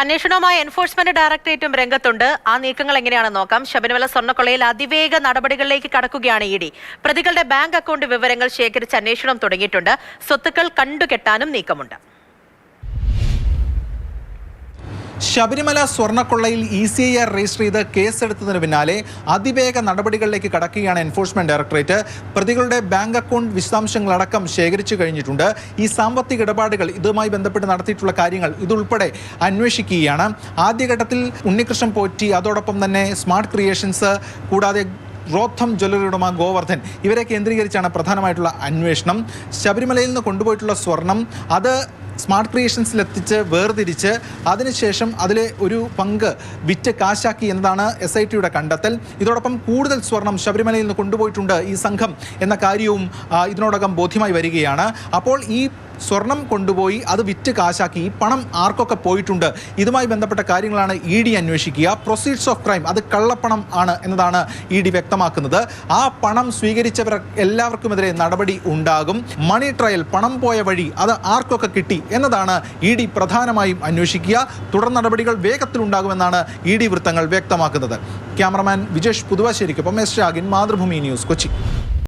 അന്വേഷണവുമായി എൻഫോഴ്സ്മെന്റ് ഡയറക്ടറേറ്റും രംഗത്തുണ്ട്. ആ നീക്കങ്ങൾ എങ്ങനെയാണെന്ന് നോക്കാം. ശബരിമല സ്വർണക്കൊള്ളയിൽ അതിവേഗ നടപടികളിലേക്ക് കടക്കുകയാണ് ഇ ഡി. പ്രതികളുടെ ബാങ്ക് അക്കൗണ്ട് വിവരങ്ങൾ ശേഖരിച്ച് അന്വേഷണം തുടങ്ങിയിട്ടുണ്ട്. സ്വത്തുക്കൾ കണ്ടുകെട്ടാനും നീക്കമുണ്ട്. Sabarimala സ്വർണക്കൊള്ളയിൽ E C I R register ചെയ്ത് കേസെടുത്തതിന് പിന്നാലെ അതിവേഗ നടപടികളിലേക്ക് കടക്കുകയാണ് എൻഫോഴ്സ്മെന്റ് ഡയറക്ടറേറ്റ് പ്രതികളുടെ ബാങ്ക് അക്കൗണ്ട് വിശദാംശങ്ങളടക്കം ശേഖരിച്ചു കഴിഞ്ഞിട്ടുണ്ട്. ഈ സാമ്പത്തിക ഇടപാടുകൾ ഇതുമായി ബന്ധപ്പെട്ട് നടത്തിയിട്ടുള്ള കാര്യങ്ങൾ ഇതുൾപ്പെടെ അന്വേഷിക്കുകയാണ്. ആദ്യഘട്ടത്തിൽ ഉണ്ണികൃഷ്ണൻ പോറ്റി അതോടൊപ്പം തന്നെ സ്മാർട്ട് ക്രിയേഷൻസ് കൂടാതെ റോത്തം ജ്വല്ലറി ഉടമ ഗോവർദ്ധൻ ഇവരെ കേന്ദ്രീകരിച്ചാണ് പ്രധാനമായിട്ടുള്ള അന്വേഷണം. ശബരിമലയിൽ നിന്ന് കൊണ്ടുപോയിട്ടുള്ള സ്വർണം അത് സ്മാർട്ട് ക്രിയേഷൻസിൽ എത്തിച്ച് വേർതിരിച്ച് അതിനുശേഷം അതിലെ ഒരു പങ്ക് വിറ്റ് കാശാക്കി എന്നതാണ് എസ് ഐ ടിയുടെ കണ്ടെത്തൽ. ഇതോടൊപ്പം കൂടുതൽ സ്വർണം ശബരിമലയിൽ നിന്ന് കൊണ്ടുപോയിട്ടുണ്ട് ഈ സംഘം എന്ന കാര്യവും ഇതിനോടകം ബോധ്യമായി വരികയാണ്. അപ്പോൾ ഈ സ്വർണം കൊണ്ടുപോയി അത് വിറ്റ് കാശാക്കി ഈ പണം ആർക്കൊക്കെ പോയിട്ടുണ്ട്? ഇതുമായി ബന്ധപ്പെട്ട കാര്യങ്ങളാണ് ഇ ഡി അന്വേഷിക്കുക. പ്രൊസീഡ്സ് ഓഫ് ക്രൈം അത് കള്ളപ്പണം ആണ് എന്നതാണ് ഇ ഡി വ്യക്തമാക്കുന്നത്. ആ പണം സ്വീകരിച്ചവർ എല്ലാവർക്കുമെതിരെ നടപടി ഉണ്ടാകും. മണി ട്രയൽ പണം പോയ വഴി അത് ആർക്കൊക്കെ കിട്ടി എന്നതാണ് ഇ ഡി പ്രധാനമായും അന്വേഷിക്കുക. തുടർ നടപടികൾ വേഗത്തിലുണ്ടാകുമെന്നാണ് ഇ ഡി വൃത്തങ്ങൾ വ്യക്തമാക്കുന്നത്. ക്യാമറമാൻ വിജേഷ് പുതുവാശ്ശേരിക്കൊപ്പം എസ് ഷാഗിൻ മാതൃഭൂമി ന്യൂസ് കൊച്ചി.